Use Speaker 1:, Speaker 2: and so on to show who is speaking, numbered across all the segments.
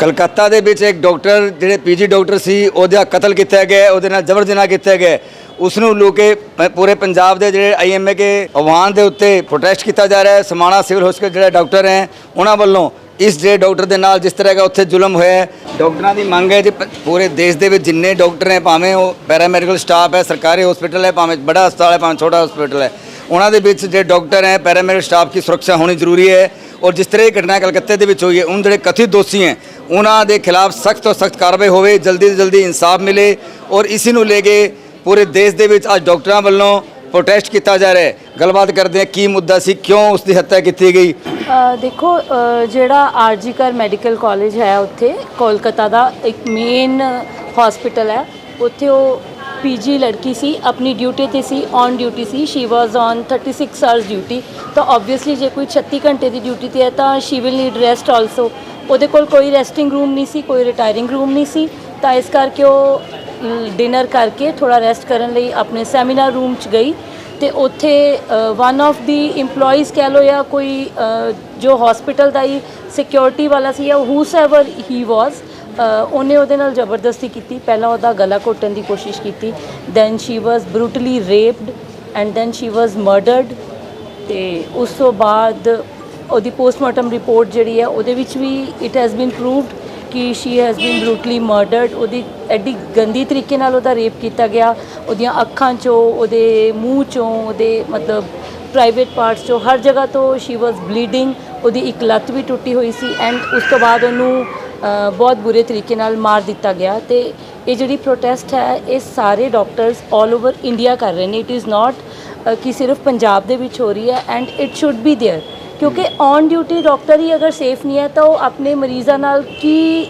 Speaker 1: ਕਲਕੱਤਾ ਦੇ ਵਿੱਚ ਇੱਕ ਡਾਕਟਰ, ਜਿਹੜੇ ਪੀਜੀ ਡਾਕਟਰ ਸੀ, ਉਹਦਾ ਕਤਲ ਕੀਤਾ ਗਿਆ, ਉਹਦੇ ਨਾਲ ਜ਼ਬਰ ਜਨਾਹ ਕੀਤਾ ਗਿਆ। ਉਸ ਨੂੰ ਲੋਕੇ ਪੂਰੇ ਪੰਜਾਬ ਦੇ ਜਿਹੜੇ ਆਈਐਮਏ ਕੇ ਆਵਾਨ ਦੇ ਉੱਤੇ ਪ੍ਰੋਟੈਸਟ ਕੀਤਾ ਜਾ ਰਿਹਾ ਹੈ। ਸਮਾਣਾ ਸਿਵਲ ਹਸਪਤਾਲ ਜਿਹੜੇ ਡਾਕਟਰ ਹੈ, ਉਹਨਾਂ ਵੱਲੋਂ ਇਸ ਜਿਹੜੇ ਡਾਕਟਰ ਦੇ ਨਾਲ ਜਿਸ ਤਰ੍ਹਾਂ ਦਾ ਉੱਥੇ ਜ਼ੁਲਮ ਹੋਇਆ ਹੈ। ਡਾਕਟਰਾਂ ਦੀ ਮੰਗ ਹੈ ਜੀ ਪੂਰੇ ਦੇਸ਼ ਦੇ ਵਿੱਚ ਜਿੰਨੇ ਡਾਕਟਰ ਹੈ, ਭਾਵੇਂ ਉਹ ਪੈਰਾਮੈਡੀਕਲ ਸਟਾਫ ਹੈ, ਸਰਕਾਰੀ ਹਸਪੀਟਲ ਹੈ, ਭਾਵੇਂ ਬੜਾ ਹਸਪਤਾਲ ਹੈ, ਭਾਵੇਂ ਛੋਟਾ ਹਸਪੀਟਲ ਹੈ, ਉਹਨਾਂ ਦੇ ਵਿੱਚ ਜਿਹੜੇ ਡਾਕਟਰ ਹੈ ਪੈਰਾਮੈਡੀਕਲ ਸਟਾਫ ਦੀ ਸੁਰੱਖਿਆ ਹੋਣੀ ਜ਼ਰੂਰੀ ਹੈ। ਔਰ ਜਿਸ ਤਰ੍ਹਾਂ ਇਹ ਘਟਨਾ ਕਲਕੱਤੇ ਦੇ ਵਿੱਚ ਹੋਈ ਹੈ ਉਹਨਾਂ ਜਿਹੜੇ ਕਥਿਤ ਦੋਸ਼ੀ ਹੈ ਉਹਨਾਂ ਦੇ ਖਿਲਾਫ ਸਖਤ ਤੋਂ ਸਖਤ ਕਾਰਵਾਈ ਹੋਵੇ ਜਲਦੀ ਤੋਂ ਜਲਦੀ ਇਨਸਾਫ ਮਿਲੇ ਔਰ ਇਸੇ ਨੂੰ ਲੈ ਕੇ ਪੂਰੇ ਦੇਸ਼ ਦੇ ਵਿੱਚ ਅੱਜ ਡਾਕਟਰਾਂ ਵੱਲੋਂ ਪ੍ਰੋਟੈਸਟ ਕੀਤਾ ਜਾ ਰਿਹਾ ਹੈ। ਗੱਲਬਾਤ ਕਰਦੇ ਹਾਂ ਕੀ ਮੁੱਦਾ ਸੀ ਕਿਉਂ ਉਸ ਦੀ ਹੱਤਿਆ ਕੀਤੀ ਗਈ?
Speaker 2: ਅ, ਦੇਖੋ ਅ, ਜਿਹੜਾ ਆਰਜੀਕਰ ਮੈਡੀਕਲ ਕਾਲਜ ਹੈ ਉੱਥੇ ਕੋਲਕਾਤਾ ਦਾ ਇੱਕ ਮੇਨ ਹਸਪੀਟਲ ਹੈ। ਉੱਥੇ ਉਹ ਪੀਜੀ ਲੜਕੀ ਸੀ, ਆਪਣੀ ਡਿਊਟੀ ਤੇ ਸੀ on duty C she was on 36 hours duty ਤਾਂ ਆਬਵੀਅਸਲੀ ਜੇ ਕੋਈ 36 ਘੰਟੇ ਦੀ ਡਿਊਟੀ ਤੇ ਹੈ ਤਾਂ she will need rest also ਉਹਦੇ ਕੋਲ ਕੋਈ ਰੈਸਟਿੰਗ ਰੂਮ ਨਹੀਂ ਸੀ, ਕੋਈ ਰਿਟਾਇਰਿੰਗ ਰੂਮ ਨਹੀਂ ਸੀ, ਤਾਂ ਇਸ ਕਰਕੇ ਉਹ ਡਿਨਰ ਕਰਕੇ ਥੋੜਾ ਰੈਸਟ ਕਰਨ ਲਈ ਆਪਣੇ ਸੈਮੀਨਾਰ ਰੂਮ 'ਚ ਗਈ ਤੇ ਉੱਥੇ ਵਨ ਆਫ ਦੀ EMPLOYEES ਕਹਿ ਲੋ ਜਾਂ ਕੋਈ ਜੋ ਹਸਪੀਟਲ ਦਾ ਹੀ ਸਿਕਿਉਰਿਟੀ ਵਾਲਾ ਸੀ ਜਾਂ ਹੂਸਐਵਰ ਹੀ ਵਾਸ ਉਹਨੇ ਉਹਦੇ ਨਾਲ ਜ਼ਬਰਦਸਤੀ ਕੀਤੀ। ਪਹਿਲਾਂ ਉਹਦਾ ਗਲਾ ਘੋਟਣ ਦੀ ਕੋਸ਼ਿਸ਼ ਕੀਤੀ। Then she was brutally raped and then she was murdered ਤੇ ਉਸ ਤੋਂ ਬਾਅਦ ਉਹਦੀ ਪੋਸਟਮਾਰਟਮ ਰਿਪੋਰਟ ਜਿਹੜੀ ਹੈ, ਉਹਦੇ ਵਿੱਚ ਵੀ ਇਟ ਹੈਜ਼ ਬੀਨ ਪ੍ਰੂਵਡ ਕਿ ਸ਼ੀ ਹੈਜ਼ ਬੀਨ ਬਰੂਟਲੀ ਮਰਡਰਡ ਉਹਦੀ ਐਡੀ ਗੰਦੀ ਤਰੀਕੇ ਨਾਲ ਉਹਦਾ ਰੇਪ ਕੀਤਾ ਗਿਆ। ਉਹਦੀਆਂ ਅੱਖਾਂ 'ਚੋਂ, ਉਹਦੇ ਮੂੰਹ 'ਚੋਂ, ਉਹਦੇ ਮਤਲਬ ਪ੍ਰਾਈਵੇਟ ਪਾਰਟਸ 'ਚੋਂ, ਹਰ ਜਗ੍ਹਾ ਤੋਂ ਸ਼ੀ ਵਾਸ ਬਲੀਡਿੰਗ ਉਹਦੀ ਇੱਕ ਲੱਤ ਵੀ ਟੁੱਟੀ ਹੋਈ ਸੀ। ਐਂਡ ਉਸ ਤੋਂ ਬਾਅਦ ਉਹਨੂੰ ਬਹੁਤ ਬੁਰੇ ਤਰੀਕੇ ਨਾਲ ਮਾਰ ਦਿੱਤਾ ਗਿਆ ਤੇ ਇਹ ਜਿਹੜੀ ਪ੍ਰੋਟੈਸਟ ਹੈ ਇਹ ਸਾਰੇ ਡਾਕਟਰਸ 올 ਓਵਰ ਇੰਡੀਆ ਕਰ ਰਹੇ ਨੇ ਇਟ ਇਜ਼ ਨਾਟ ਕਿ ਸਿਰਫ ਪੰਜਾਬ ਦੇ ਵਿੱਚ ਹੋ ਰਹੀ ਹੈ and it should be there ਕਿਉਂਕਿ ਔਨ ਡਿਊਟੀ ਡਾਕਟਰ ਹੀ ਅਗਰ ਸੇਫ ਨਹੀਂ ਹੈ ਤਾਂ ਉਹ ਆਪਣੇ ਮਰੀਜ਼ਾਂ ਨਾਲ ਕੀ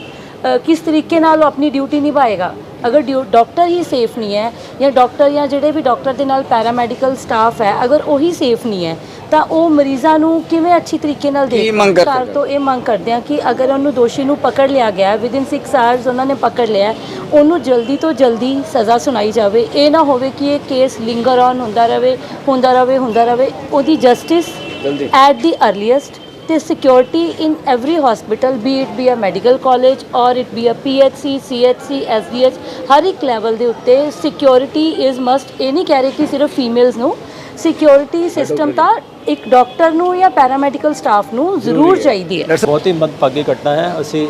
Speaker 2: ਅ, ਕਿਸ ਤਰੀਕੇ ਨਾਲ ਉਹ ਆਪਣੀ ਡਿਊਟੀ ਨਿਭਾਏਗਾ ਅਗਰ ਡਾਕਟਰ ਹੀ ਸੇਫ ਨਹੀਂ ਹੈ ਜਾਂ ਡਾਕਟਰ ਜਾਂ ਜਿਹੜੇ ਵੀ ਡਾਕਟਰ ਦੇ ਨਾਲ ਪੈਰਾਮੈਡੀਕਲ ਸਟਾਫ ਹੈ ਅਗਰ ਉਹੀ ਸੇਫ ਨਹੀਂ ਹੈ ਤਾਂ ਉਹ ਮਰੀਜ਼ਾਂ ਨੂੰ ਕਿਵੇਂ ਅੱਛੀ ਤਰੀਕੇ ਨਾਲ
Speaker 1: ਕਰਦੇ?
Speaker 2: ਸਰਕਾਰ ਤੋਂ ਇਹ ਮੰਗ ਕਰਦੇ ਆ ਕਿ ਅਗਰ ਉਹਨੂੰ ਦੋਸ਼ੀ ਨੂੰ ਪਕੜ ਲਿਆ ਗਿਆ ਵਿਦ ਇਨ 6 ਆਵਰਸ ਉਹਨਾਂ ਨੇ ਪਕੜ ਲਿਆ ਉਹਨੂੰ ਜਲਦੀ ਤੋਂ ਜਲਦੀ ਸਜ਼ਾ ਸੁਣਾਈ ਜਾਵੇ। ਇਹ ਨਾ ਹੋਵੇ ਕਿ ਇਹ ਕੇਸ ਲਿੰਗਰ ਔਨ ਹੁੰਦਾ ਰਵੇ ਹੁੰਦਾ ਰਵੇ ਹੁੰਦਾ ਰਵੇ ਉਹਦੀ ਜਸਟਿਸ
Speaker 1: ਜਲਦੀ।
Speaker 2: ਐਟ ਦੀ ਅਰਲੀਐਸਟ ਤੇ security in every hospital be it be a medical college or it be a PHC CHC SDH ਹਰ ਇੱਕ ਲੈਵਲ ਦੇ ਉੱਤੇ ਸਿਕਿਉਰਿਟੀ ਇਜ਼ ਮਸਟ ਇਹ ਨਹੀਂ ਕਹਿ ਰਹੇ ਕਿ ਸਿਰਫ ਫੀਮੇਲਸ ਨੂੰ। ਸਿਕਿਉਰਿਟੀ ਸਿਸਟਮ ਤਾਂ ਇੱਕ ਡਾਕਟਰ ਨੂੰ ਜਾਂ ਪੈਰਾਮੈਡੀਕਲ ਸਟਾਫ ਨੂੰ ਜ਼ਰੂਰ ਚਾਹੀਦੀ ਹੈ।
Speaker 3: ਬਹੁਤ ਹੀ ਮੰਦਭਾਗੀ ਘਟਨਾ ਹੈ। ਅਸੀਂ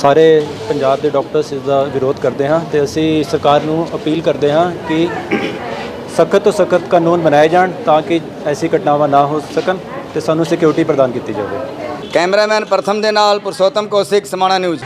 Speaker 3: ਸਾਰੇ ਪੰਜਾਬ ਦੇ ਡਾਕਟਰਸ ਇਸ ਦਾ ਵਿਰੋਧ ਕਰਦੇ ਹਾਂ ਤੇ ਅਸੀਂ ਸਰਕਾਰ ਨੂੰ ਅਪੀਲ ਕਰਦੇ ਹਾਂ ਕਿ ਸਖਤ ਤੋਂ ਸਖਤ ਕਾਨੂੰਨ ਬਣਾਏ ਜਾਣ ਤਾਂ ਕਿ ਐਸੀ ਘਟਨਾਵਾਂ ਨਾ ਹੋ ਸਕਣ। ਤੇ ਸਾਨੂੰ ਸਿਕਿਉਰਿਟੀ ਪ੍ਰਦਾਨ ਕੀਤੀ ਜਾਵੇ।
Speaker 1: ਕੈਮਰਾਮੈਨ ਪ੍ਰਥਮ ਦੇ ਨਾਲ ਪੁਰਸ਼ੋਤਮ ਕੌਸ਼ਿਕ ਸਮਾਣਾ ਨਿਊਜ਼